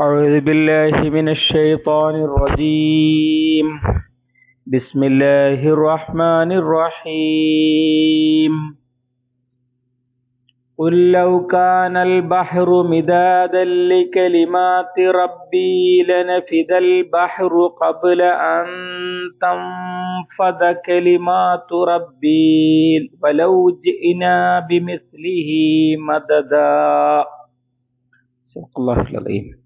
أعوذ بالله من الشيطان الرجيم. بسم الله الرحمن الرحيم. قل لو كان البحر مدادا لكلمات ربي لنفد البحر قبل أن تنفذ كلمات ربي ولو جئنا بمثله مددا. صدق الله العظيم.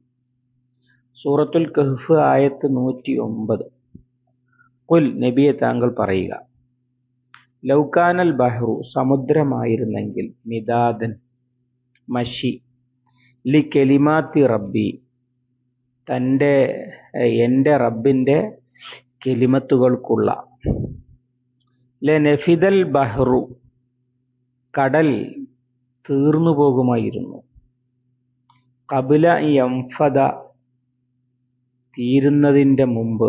സൂറത്തുൽ കഹ്ഫ് ആയത്ത് നൂറ്റി ഒമ്പത് കുൽ നബിയെ താങ്കൾ പറയുക ലൗകാനൽ ബഹ്റു സമുദ്രമായിരുന്നെങ്കിൽ മിദാദൻ മഷി ലി കെലിമാത്തി റബ്ബി തന്റെ എന്റെ റബ്ബിന്റെ കെലിമത്തുകൾക്കുള്ള. ലെ നഫിദൽ ബഹ്റു കടൽ തീർന്നു പോകുമായിരുന്നു കബില യംഫദ തീരുന്നതിന്റെ മുമ്പ്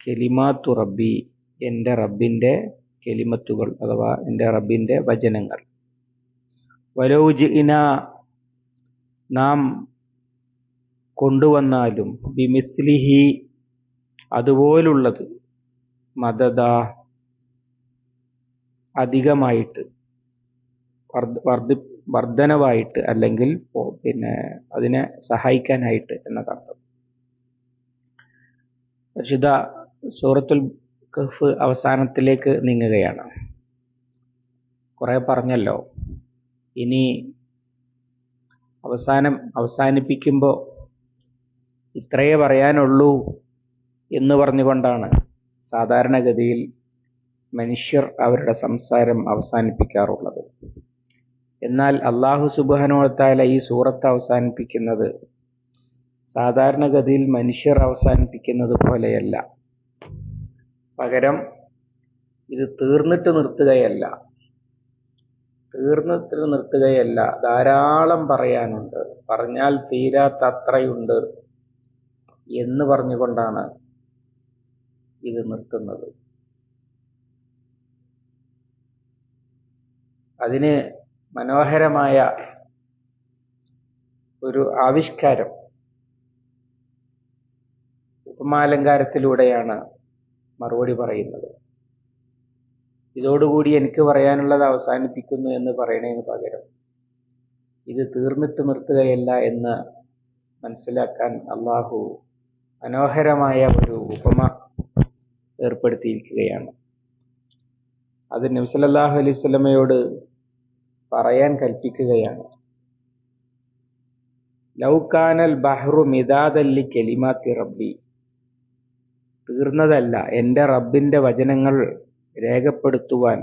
കെലിമാത്തു റബ്ബി എന്റെ റബ്ബിന്റെ കെലിമത്തുകൾ അഥവാ എന്റെ റബ്ബിന്റെ വചനങ്ങൾ. വലൗജ് ഇന നാം കൊണ്ടുവന്നാലും ബിമിസ്ലിഹി അതുപോലുള്ളത് മദത അധികമായിട്ട് വർദ്ധി വർധനവായിട്ട് അല്ലെങ്കിൽ പിന്നെ അതിനെ സഹായിക്കാനായിട്ട് എന്നതർത്ഥം. പരിശുദ്ധ സൂറത്തുൽ കഹ്ഫ് അവസാനത്തിലേക്ക് നീങ്ങുകയാണ്. കുറെ പറഞ്ഞല്ലോ. ഇനി അവസാനം അവസാനിപ്പിക്കുമ്പോൾ ഇത്രയേ പറയാനുള്ളൂ എന്ന് പറഞ്ഞുകൊണ്ടാണ് സാധാരണഗതിയിൽ മനുഷ്യർ അവരുടെ സംസാരം അവസാനിപ്പിക്കാറുള്ളത്. എന്നാൽ അള്ളാഹു സുബാനോത്താല ഈ സൂറത്ത് അവസാനിപ്പിക്കുന്നത് സാധാരണഗതിയിൽ മനുഷ്യർ അവസാനിപ്പിക്കുന്നത് പോലെയല്ല. പകരം ഇത് തീർന്നിട്ട് നിർത്തുകയല്ല. തീർന്നിട്ട് നിർത്തുകയല്ല. ധാരാളം പറയാനുണ്ട്. പറഞ്ഞാൽ തീരാത്തത്രയുണ്ട് എന്ന് പറഞ്ഞുകൊണ്ടാണ് ഇത് നിർത്തുന്നത്. അതിന് മനോഹരമായ ഒരു ആവിഷ്കാരം ഉപമാലങ്കാരത്തിലൂടെയാണ് മറുപടി പറയുന്നത്. ഇതോടുകൂടി എനിക്ക് പറയാനുള്ളത് അവസാനിപ്പിക്കുന്നു എന്ന് പറയണതിന് പകരം ഇത് തീർന്നിട്ട് നിർത്തുകയല്ല എന്ന് മനസ്സിലാക്കാൻ അള്ളാഹു മനോഹരമായ ഒരു ഉപമ ഏർപ്പെടുത്തിയിരിക്കുകയാണ്. അത് നബ്സലല്ലാഹു അലൈഹി പറയാൻ കൽപ്പിക്കുകയാണ്. ലൗകാനൽ ബഹ്റു മിതാദല്ലി കെലിമാത്തി റബ്ബി. തീർന്നതല്ല. എന്റെ റബ്ബിന്റെ വചനങ്ങൾ രേഖപ്പെടുത്തുവാൻ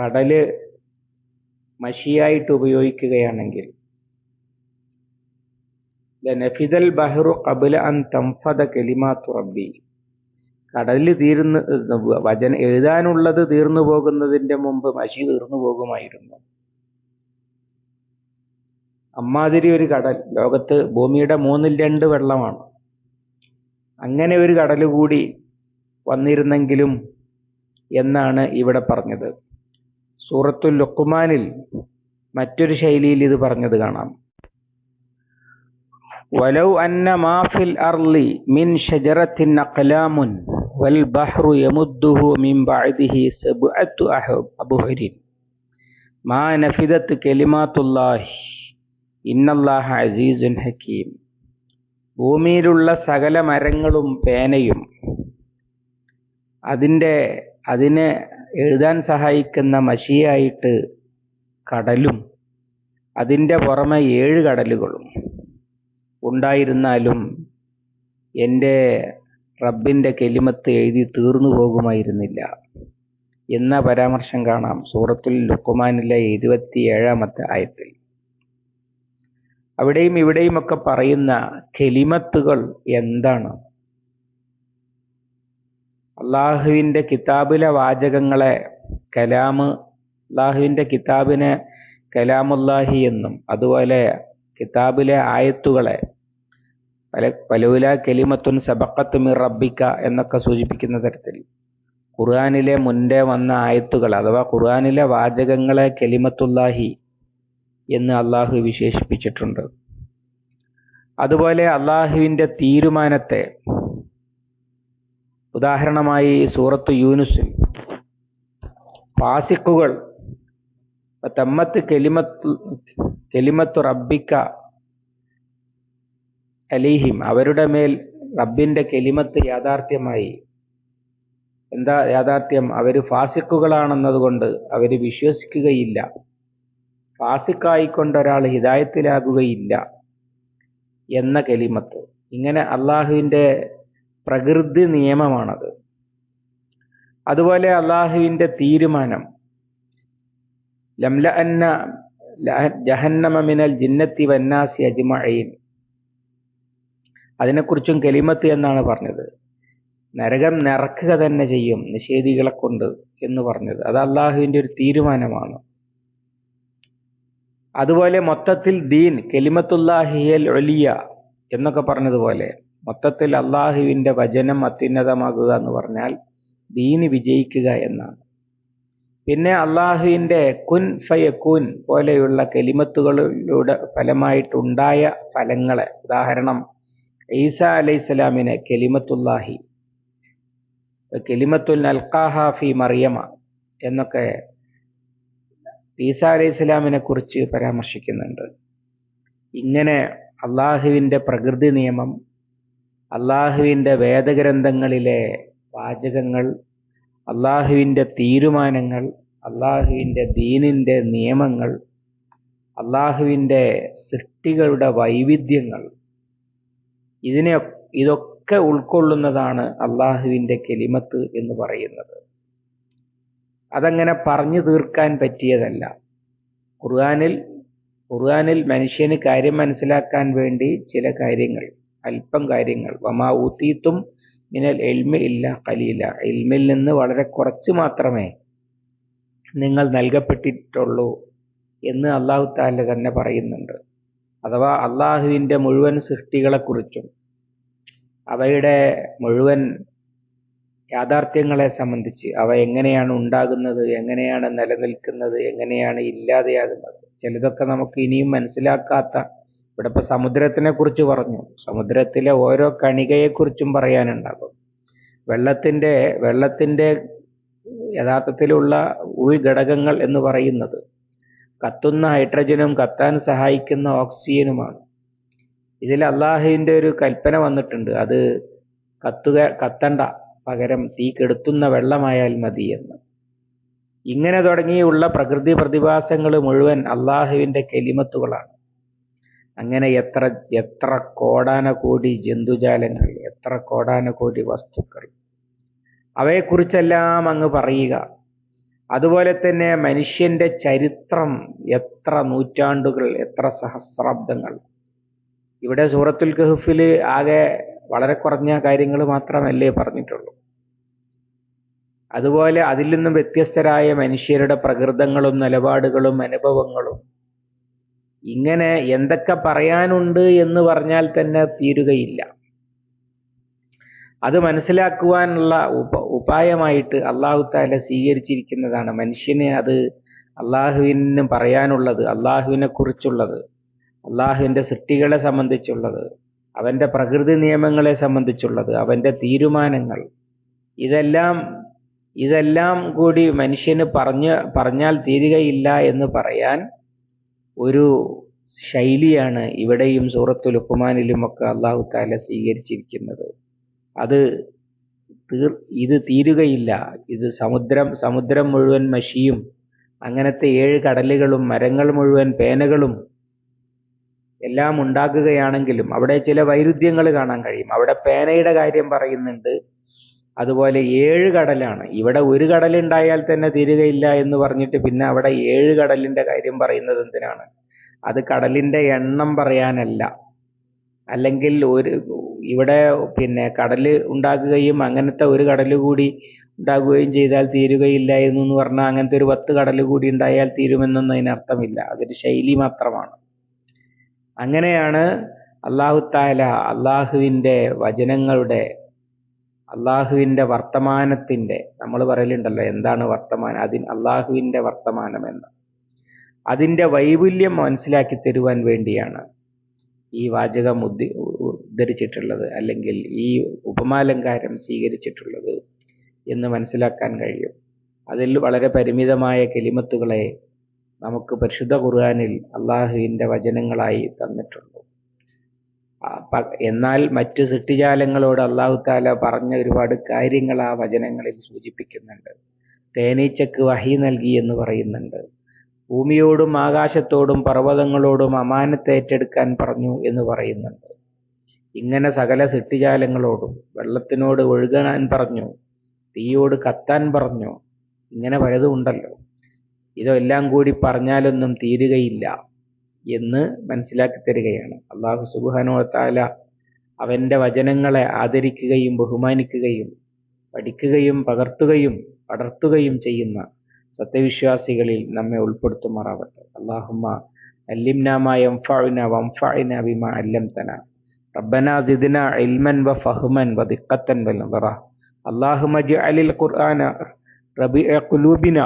കടൽ മഷിയായിട്ട് ഉപയോഗിക്കുകയാണെങ്കിൽ. നഫിദൽ ബഹ്റു കബുല അൻ തംഫദ കെലിമാത്തു റബ്ബി. കടലിൽ തീർന്ന് വചന എഴുതാനുള്ളത് തീർന്നു പോകുന്നതിന്റെ മുമ്പ് മഷി തീർന്നു പോകുമായിരുന്നു. അമ്മാതിരി ഒരു കടൽ. ലോകത്ത് ഭൂമിയുടെ മൂന്നിൽ രണ്ട് വെള്ളമാണ്. അങ്ങനെ ഒരു കടൽ കൂടി വന്നിരുന്നെങ്കിലും എന്നാണ് ഇവിടെ പറഞ്ഞത്. സൂറത്തുൽ ലുക്കുമാനിൽ മറ്റൊരു ശൈലിയിൽ ഇത് പറഞ്ഞത് കാണാം. വലൗ അന്ന മാഫിൽ അർലി മിൻ ഷജറത്തിൻ അഖലാമുൻ വൽ ബഹ്റു യമുദ്ദുഹു മിൻ ബഅദിഹി സബ്അത്തു അബുഹരിൻ. മാ നഫിദത്ത് കലിമാത്തുല്ലാഹി ഇന്നല്ലാഹ അസീസുൻ ഹക്കീം. ഭൂമിയിലുള്ള സകല മരങ്ങളും പേനയും അതിന്റെ അതിനെ എഴുതാൻ സഹായിക്കുന്ന മഷിയായിട്ട് കടലും അതിന്റെ പുറമെ ഏഴ് കടലുകളും ഉണ്ടായിരുന്നാലും എന്റെ റബ്ബിന്റെ കെലിമത്ത് എഴുതി തീർന്നു പോകുമായിരുന്നില്ല. എന്ന പരാമർശം കാണാം. സൂറത്തുൽ ലുക്കുമാനിലെ ഇരുപത്തി ഏഴാമത്തെ ആയത്തിൽ. അവിടെയും ഇവിടെയും ഒക്കെ പറയുന്ന കെലിമത്തുകൾ എന്താണ്? അള്ളാഹുവിന്റെ കിതാബിലെ വാചകങ്ങളെ കലാമ് അള്ളാഹുവിന്റെ കിതാബിനെ കലാമുല്ലാഹി എന്നും അതുപോലെ കിതാബിലെ ആയത്തുകളെ പല പലവില കെലിമത്തുൻ സബക്കത്ത് മിർ റബ്ബിക്ക എന്നൊക്കെ സൂചിപ്പിക്കുന്ന തരത്തിൽ. ഖുർആാനിലെ മുൻപേ വന്ന ആയത്തുകൾ അഥവാ ഖുർആാനിലെ വാചകങ്ങളെ കെലിമത്തുല്ലാഹി എന്ന് അള്ളാഹു വിശേഷിപ്പിച്ചിട്ടുണ്ട്. അതുപോലെ അള്ളാഹുവിന്റെ തീരുമാനത്തെ ഉദാഹരണമായി സൂറത്ത് യൂനുസിൽ പാസിക്കുകൾ തമ്മത്ത് കെലിമത്ത് കെലിമത്ത് റബ്ബിക്ക അലീഹിം അവരുടെ മേൽ റബ്ബിന്റെ കെലിമത്ത് യാഥാർത്ഥ്യമായി എന്താ യാഥാർത്ഥ്യം? അവർ ഫാസിക്കുകളാണെന്നതുകൊണ്ട് അവർ വിശ്വസിക്കുകയില്ല. ഫാസിക്കായിക്കൊണ്ട് ഒരാൾ ഹിദായത്തിലാകുകയില്ല എന്ന കെലിമത്ത്. ഇങ്ങനെ അള്ളാഹുവിന്റെ പ്രകൃതി നിയമമാണത്. അതുപോലെ അള്ളാഹുവിന്റെ തീരുമാനം. ലംല അന്ന ജഹന്നമ മിനൽ ജിന്നത്തി വന്നാസി അജിമഴയിൻ അതിനെക്കുറിച്ചും കെലിമത്ത് എന്നാണ് പറഞ്ഞത്. നരകം നിറക്കുക തന്നെ ചെയ്യും നിഷേധികളെ കൊണ്ട് എന്ന് പറഞ്ഞത്. അത് അള്ളാഹുവിന്റെ ഒരു തീരുമാനമാണ്. അതുപോലെ മൊത്തത്തിൽ ദീൻ കെലിമത്തുല്ലാഹിയൽ എന്നൊക്കെ പറഞ്ഞതുപോലെ മൊത്തത്തിൽ അള്ളാഹുവിന്റെ വചനം അത്യുന്നതമാകുക എന്ന് പറഞ്ഞാൽ ദീന് വിജയിക്കുക എന്നാണ്. പിന്നെ അള്ളാഹുവിന്റെ കുൻ ഫയക്കുൻ പോലെയുള്ള കെലിമത്തുകളിലൂടെ ഫലമായിട്ടുണ്ടായ ഫലങ്ങളെ ഉദാഹരണം ഈസ അലൈഹിസ്സലാമിനെ കെലിമത്തുല്ലാഹി കെലിമത്തുൽ ഫി മറിയമ എന്നൊക്കെ ഈസ അലൈഹി ഇസ്ലാമിനെ കുറിച്ച് പരാമർശിക്കുന്നുണ്ട്. ഇങ്ങനെ അള്ളാഹുവിന്റെ പ്രകൃതി നിയമം അള്ളാഹുവിന്റെ വേദഗ്രന്ഥങ്ങളിലെ വാചകങ്ങൾ അള്ളാഹുവിന്റെ തീരുമാനങ്ങൾ അള്ളാഹുവിന്റെ ദീനിന്റെ നിയമങ്ങൾ അള്ളാഹുവിന്റെ സൃഷ്ടികളുടെ വൈവിധ്യങ്ങൾ ഇതിനെ ഇതൊക്കെ ഉൾക്കൊള്ളുന്നതാണ് അള്ളാഹുവിന്റെ കെലിമത്ത് എന്ന് പറയുന്നത്. അതങ്ങനെ പറഞ്ഞു തീർക്കാൻ പറ്റിയതല്ല. ഖുർആനിൽ ഖുർആനിൽ മനുഷ്യന് കാര്യം മനസ്സിലാക്കാൻ വേണ്ടി ചില കാര്യങ്ങൾ അല്പം കാര്യങ്ങൾ. വമാ ഊത്തീത്തും മിനൽ എൽമി ഇല്ല കലീല എൽമിൽ നിന്ന് വളരെ കുറച്ച് മാത്രമേ നിങ്ങൾ നൽകപ്പെട്ടിട്ടുള്ളൂ എന്ന് അള്ളാഹു താല തന്നെ പറയുന്നുണ്ട്. അഥവാ അള്ളാഹുവിന്റെ മുഴുവൻ സൃഷ്ടികളെക്കുറിച്ചും അവയുടെ മുഴുവൻ യാഥാർത്ഥ്യങ്ങളെ സംബന്ധിച്ച് അവ എങ്ങനെയാണ് ഉണ്ടാകുന്നത് എങ്ങനെയാണ് നിലനിൽക്കുന്നത് എങ്ങനെയാണ് ഇല്ലാതെയാകുന്നത്. ചിലതൊക്കെ നമുക്ക് ഇനിയും മനസ്സിലാക്കാത്ത ഇവിടെ ഇപ്പൊ സമുദ്രത്തിനെ കുറിച്ച് പറഞ്ഞു. സമുദ്രത്തിലെ ഓരോ കണികയെ കുറിച്ചും പറയാനുണ്ടാകും. വെള്ളത്തിന്റെ വെള്ളത്തിന്റെ യഥാർത്ഥത്തിലുള്ള ഉൾഘടകങ്ങൾ എന്ന് പറയുന്നത് കത്തുന്ന ഹൈഡ്രജനും കത്താൻ സഹായിക്കുന്ന ഓക്സിജനുമാണ്. ഇതിൽ അള്ളാഹുവിന്റെ ഒരു കൽപ്പന വന്നിട്ടുണ്ട്. അത് കത്തുക കത്തണ്ട. പകരം തീ കെടുത്തുന്ന വെള്ളമായാൽ മതി എന്ന്. ഇങ്ങനെ തുടങ്ങിയുള്ള പ്രകൃതി പ്രതിഭാസങ്ങൾ മുഴുവൻ അള്ളാഹുവിന്റെ കെലിമത്തുകളാണ്. അങ്ങനെ എത്ര എത്ര കോടാന കോടി ജന്തുജാലങ്ങൾ എത്ര കോടാന കോടി വസ്തുക്കൾ. അവയെക്കുറിച്ചെല്ലാം അങ്ങ് പറയുക. അതുപോലെ തന്നെ മനുഷ്യന്റെ ചരിത്രം എത്ര നൂറ്റാണ്ടുകൾ എത്ര സഹസ്രാബ്ദങ്ങൾ. ഇവിടെ സൂറത്തുൽ കഹഫിൽ ആകെ വളരെ കുറഞ്ഞ കാര്യങ്ങൾ മാത്രമല്ലേ പറഞ്ഞിട്ടുള്ളൂ. അതുപോലെ അതിൽ നിന്നും വ്യത്യസ്തരായ മനുഷ്യരുടെ പ്രകൃതങ്ങളും നിലപാടുകളും അനുഭവങ്ങളും ഇങ്ങനെ എന്തൊക്കെ പറയാനുണ്ട് എന്ന് പറഞ്ഞാൽ തന്നെ തീരുകയില്ല. അത് മനസ്സിലാക്കുവാനുള്ള ഉപ ഉപായമായിട്ട് അള്ളാഹു താല സ്വീകരിച്ചിരിക്കുന്നതാണ്. മനുഷ്യനെ അത് അള്ളാഹുവിന് പറയാനുള്ളത് അള്ളാഹുവിനെ കുറിച്ചുള്ളത് അള്ളാഹുവിന്റെ സൃഷ്ടികളെ സംബന്ധിച്ചുള്ളത് അവന്റെ പ്രകൃതി നിയമങ്ങളെ സംബന്ധിച്ചുള്ളത് അവന്റെ തീരുമാനങ്ങൾ. ഇതെല്ലാം ഇതെല്ലാം കൂടി മനുഷ്യന് പറഞ്ഞ് പറഞ്ഞാൽ തീരുകയില്ല എന്ന് പറയാൻ ഒരു ശൈലിയാണ് ഇവിടെയും സൂറത്തു ലുക്കുമാനിലും ഒക്കെ അള്ളാഹു താല സ്വീകരിച്ചിരിക്കുന്നത്. അത് തീർ ഇത് തീരുകയില്ല. ഇത് സമുദ്രം സമുദ്രം മുഴുവൻ മഷിയും അങ്ങനത്തെ ഏഴ് കടലുകളും മരങ്ങൾ മുഴുവൻ പേനകളും എല്ലാം ഉണ്ടാക്കുകയാണെങ്കിലും അവിടെ ചില വൈരുദ്ധ്യങ്ങൾ കാണാൻ കഴിയും. അവിടെ പേനയുടെ കാര്യം പറയുന്നുണ്ട്. അതുപോലെ ഏഴ് കടലാണ്. ഇവിടെ ഒരു കടലുണ്ടായാൽ തന്നെ തീരുകയില്ല എന്ന് പറഞ്ഞിട്ട് പിന്നെ അവിടെ ഏഴ് കടലിന്റെ കാര്യം പറയുന്നത് എന്തിനാണ്? അത് കടലിന്റെ എണ്ണം പറയാനല്ല. അല്ലെങ്കിൽ ഒരു ഇവിടെ പിന്നെ കടൽ ഉണ്ടാകുകയും അങ്ങനത്തെ ഒരു കടൽ കൂടി ഉണ്ടാകുകയും ചെയ്താൽ തീരുകയില്ല എന്ന് പറഞ്ഞാൽ അങ്ങനത്തെ ഒരു പത്ത് കടൽ കൂടി ഉണ്ടായാൽ തീരുമെന്നൊന്നും അതിനർത്ഥമില്ല. അതൊരു ശൈലി മാത്രമാണ്. അങ്ങനെയാണ് അള്ളാഹു താല അള്ളാഹുവിന്റെ വചനങ്ങളുടെ അള്ളാഹുവിന്റെ വർത്തമാനത്തിന്റെ നമ്മൾ പറയലുണ്ടല്ലോ എന്താണ് വർത്തമാനം അതിന് അള്ളാഹുവിന്റെ വർത്തമാനം എന്ന്. അതിന്റെ വൈപുല്യം മനസ്സിലാക്കി തരുവാൻ വേണ്ടിയാണ് ഈ വാചകം ഉദ്ധി ഉദ്ധരിച്ചിട്ടുള്ളത് അല്ലെങ്കിൽ ഈ ഉപമാലങ്കാരം സ്വീകരിച്ചിട്ടുള്ളത് എന്ന് മനസ്സിലാക്കാൻ കഴിയും. അതിൽ വളരെ പരിമിതമായ കെലിമത്തുകളെ നമുക്ക് പരിശുദ്ധ ഖുർആനിൽ അള്ളാഹുവിന്റെ വചനങ്ങളായി തന്നിട്ടുണ്ട്. എന്നാൽ മറ്റ് സൃഷ്ടിജാലങ്ങളോട് അള്ളാഹു താല പറഞ്ഞ ഒരുപാട് കാര്യങ്ങൾ ആ വചനങ്ങളിൽ സൂചിപ്പിക്കുന്നുണ്ട്. തേനീച്ചക്ക് വഹി നൽകി എന്ന് പറയുന്നുണ്ട്. ഭൂമിയോടും ആകാശത്തോടും പർവതങ്ങളോടും അമാനത്ത് ഏറ്റെടുക്കാൻ പറഞ്ഞു എന്ന് പറയുന്നുണ്ട്. ഇങ്ങനെ സകല സൃഷ്ടിജാലങ്ങളോടും വെള്ളത്തിനോട് ഒഴുകാൻ പറഞ്ഞു തീയോട് കത്താൻ പറഞ്ഞു ഇങ്ങനെ പലതും ഉണ്ടല്ലോ. ഇതെല്ലാം കൂടി പറഞ്ഞാലൊന്നും തീരുകയില്ല എന്ന് മനസ്സിലാക്കി തരികയാണ് അള്ളാഹു സുബാനോ താല അവന്റെ വചനങ്ങളെ ആദരിക്കുകയും ബഹുമാനിക്കുകയും പഠിക്കുകയും പകർത്തുകയും പടർത്തുകയും ചെയ്യുന്ന സത്യവിശ്വാസികളിൽ നമ്മെ ഉൾപ്പെടുത്തുമാറാവട്ടെ അള്ളാഹുമ്മ അല്ലിംനാമ യംഫഅന വംഫഅന ബിമാ അല്ലംതന ربنا زدنا علما وفهما ودقة ونظرة اللهم اجعل القرآن ربيع قلوبنا